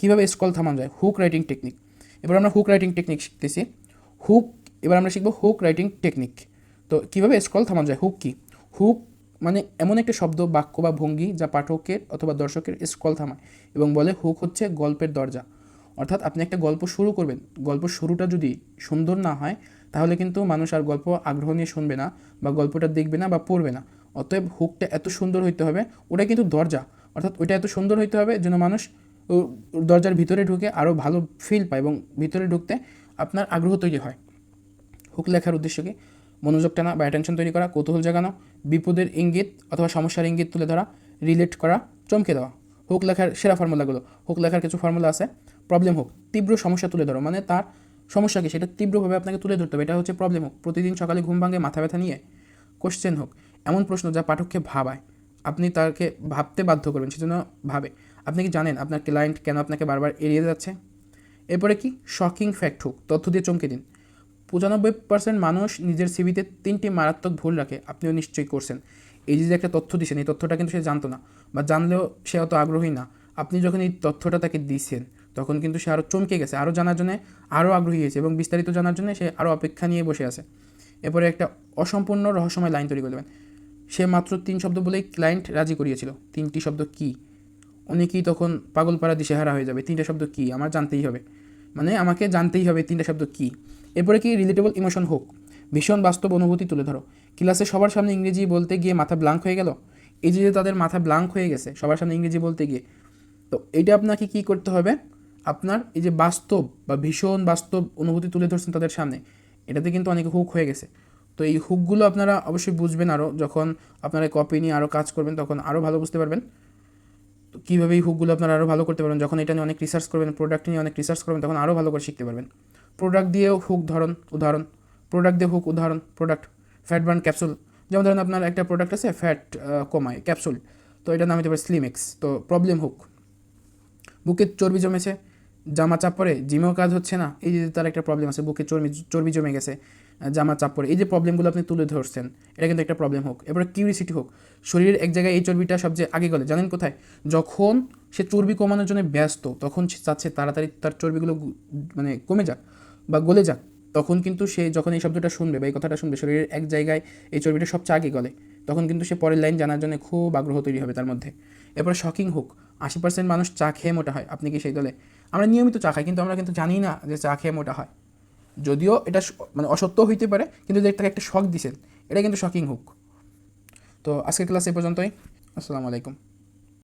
কীভাবে স্কল থামানো যায়? হুক রাইটিং টেকনিক এবার আমরা হুক রাইটিং টেকনিক শিখতেছি। হুক এবার আমরা শিখব হুক রাইটিং টেকনিক তো কীভাবে স্কল থামানো যায়? হুক কী? হুক মানে এমন একটা শব্দ, বাক্য বা ভঙ্গি যা পাঠকের অথবা দর্শকের স্কল থামায় এবং বলে হুক হচ্ছে গল্পের দরজা। অর্থাৎ আপনি একটা গল্প শুরু করবেন। গল্প শুরুটা যদি সুন্দর না হয়, তাহলে কিন্তু মানুষ আর গল্প আগ্রহ নিয়ে শুনবে না বা গল্পটা দেখবে না বা পড়বে না। অতএব হুকটা এত সুন্দর হইতে হবে, ওটা কিন্তু দরজা। অর্থাৎ ওইটা এত সুন্দর হইতে হবে যেন মানুষ দরজার ভিতরে ঢুকে আরও ভালো ফিল পায় এবং ভিতরে ঢুকতে আপনার আগ্রহ তৈরি হয়। হুক লেখার উদ্দেশ্য কি মনোযোগ টানা বা অ্যাটেনশন তৈরি করা, কৌতূহল জাগানো, বিপদের ইঙ্গিত অথবা সমস্যার ইঙ্গিত তুলে ধরা রিলেট করা, চমকে দেওয়া। হুক লেখার সেরা ফর্মুলাগুলো হুক লেখার কিছু ফর্মুলা আছে। প্রবলেম হোক, তীব্র সমস্যা তুলে ধরো। মানে তার সমস্যা কি সেটা তীব্রভাবে আপনাকে তুলে ধরতে হবে। এটা হচ্ছে প্রবলেম হোক। প্রতিদিন সকালে ঘুম ভাঙে, মাথা ব্যথা নিয়ে কোশ্চেন হোক। এমন প্রশ্ন যা পাঠককে ভাবায়। আপনি তাকে ভাবতে বাধ্য করবেন, সেজন্য ভাবে। আপনি কি জানেন আপনার ক্লায়েন্ট কেন আপনাকে বারবার এড়িয়ে যাচ্ছে? এরপরে কি? শকিং ফ্যাক্ট হোক, তথ্য দিয়ে চমকে দিন। পঁচানব্বই পার্সেন্ট মানুষ নিজের সিভিতে তিনটি মারাত্মক ভুল রাখে, আপনিও নিশ্চয়ই করছেন। এই যে একটা তথ্য দিচ্ছেন এই তথ্যটা কিন্তু সে জানতো না, বা জানলেও সে অত আগ্রহী না। আপনি যখন এই তথ্যটা তাকে দিয়েছেন তখন কিন্তু সে আরও চমকে গেছে আরও জানার জন্য আরও আগ্রহী হয়েছে এবং বিস্তারিত জানার জন্য সে আরও অপেক্ষা নিয়ে বসে আছে। এরপরে একটা অসম্পূর্ণ রহস্যময় লাইন তৈরি করে দেবেন। সে মাত্র তিন শব্দ বলেই ক্লায়েন্ট রাজি করিয়েছিল। তিনটি শব্দ কী? অনেকেই তখন পাগলপাড়া দিশেহারা হয়ে যাবে, তিনটা শব্দ কী? আমার জানতেই হবে। মানে আমাকে জানতেই হবে তিনটা শব্দ কী। এরপরে কি রিলেটেবল ইমোশন হোক, ভীষণ বাস্তব অনুভূতি তুলে ধরো। ক্লাসে সবার সামনে ইংরেজি বলতে গিয়ে মাথা ব্লাঙ্ক হয়ে গেল? এই যে তাদের মাথা ব্লাঙ্ক হয়ে গেছে, সবার সামনে ইংরেজি বলতে গিয়ে। তো এটা আপনাকে কী করতে হবে? আপনার এই যে বাস্তব বা ভীষণ বাস্তব অনুভূতি তুলে ধরছেন তাদের সামনে, এটাতে কিন্তু অনেক হুক হয়ে গেছে। তো এই হুকগুলো আপনারা অবশ্যই বুঝবেন আরও যখন আপনারা কপি নিয়ে আরও কাজ করবেন, তখন আরও ভালো বুঝতে পারবেন। কীভাবে এই হুকগুলো আপনারা আরও ভালো করতে পারবেন, যখন এটা নিয়ে অনেক রিসার্চ করবেন প্রোডাক্ট নিয়ে অনেক রিসার্চ করবেন, তখন আরও ভালো করে শিখতে পারবেন। প্রোডাক্ট দিয়েও হুক ধরন, উদাহরণ। প্রোডাক্ট দিয়ে হুক উদাহরণ প্রোডাক্ট ফ্যাট বার্ন ক্যাপসুল যেমন ধরেন আপনার একটা প্রোডাক্ট আছে ফ্যাট কমায় ক্যাপসুল তো এটা নাম হতে পারে স্লিমেক্স তো প্রবলেম হুক বুকের চর্বি জমেছে জামা চাপ পরে জিমেও কাজ হচ্ছে না। এই যে তার একটা প্রবলেম আছে, বুকে চর্বি চর্বি জমে গেছে, জামা চাপ পরে এই যে প্রবলেমগুলো আপনি তুলে ধরছেন, এটা কিন্তু একটা প্রবলেম হোক। এবার কিউরিসিটি হোক। শরীরের এক জায়গায় এই চর্বিটা সবচেয়ে আগে গেলে, জানেন কোথায়? যখন সে চর্বি কমানোর জন্য ব্যস্ত, তখন সে চাচ্ছে তাড়াতাড়ি তার চর্বিগুলো মানে কমে যাক বা গলে যাক। তখন কিন্তু সে যখন এই শব্দটা শুনবে বা এই কথাটা শুনবে, শরীরের এক জায়গায় এই চর্বিটা সবচেয়ে আগে গলে, তখন কিন্তু সে পরের লাইন জানার জন্য খুব আগ্রহ তৈরি হবে তার মধ্যে। এরপর শকিং হোক, আশি পার্সেন্ট মানুষ চা খেয়ে মোটা হয়। আপনি কি সেই দলে? আমরা নিয়মিত চা খাই, কিন্তু আমরা কিন্তু জানি না যে চা খেয়ে মোটা হয়। যদিও এটা মানে অসত্য হইতে পারে, কিন্তু তাকে একটা শখ দিছেন, এটা কিন্তু শকিং হুক। তো আজকের ক্লাস এ পর্যন্তই। আসসালামু আলাইকুম।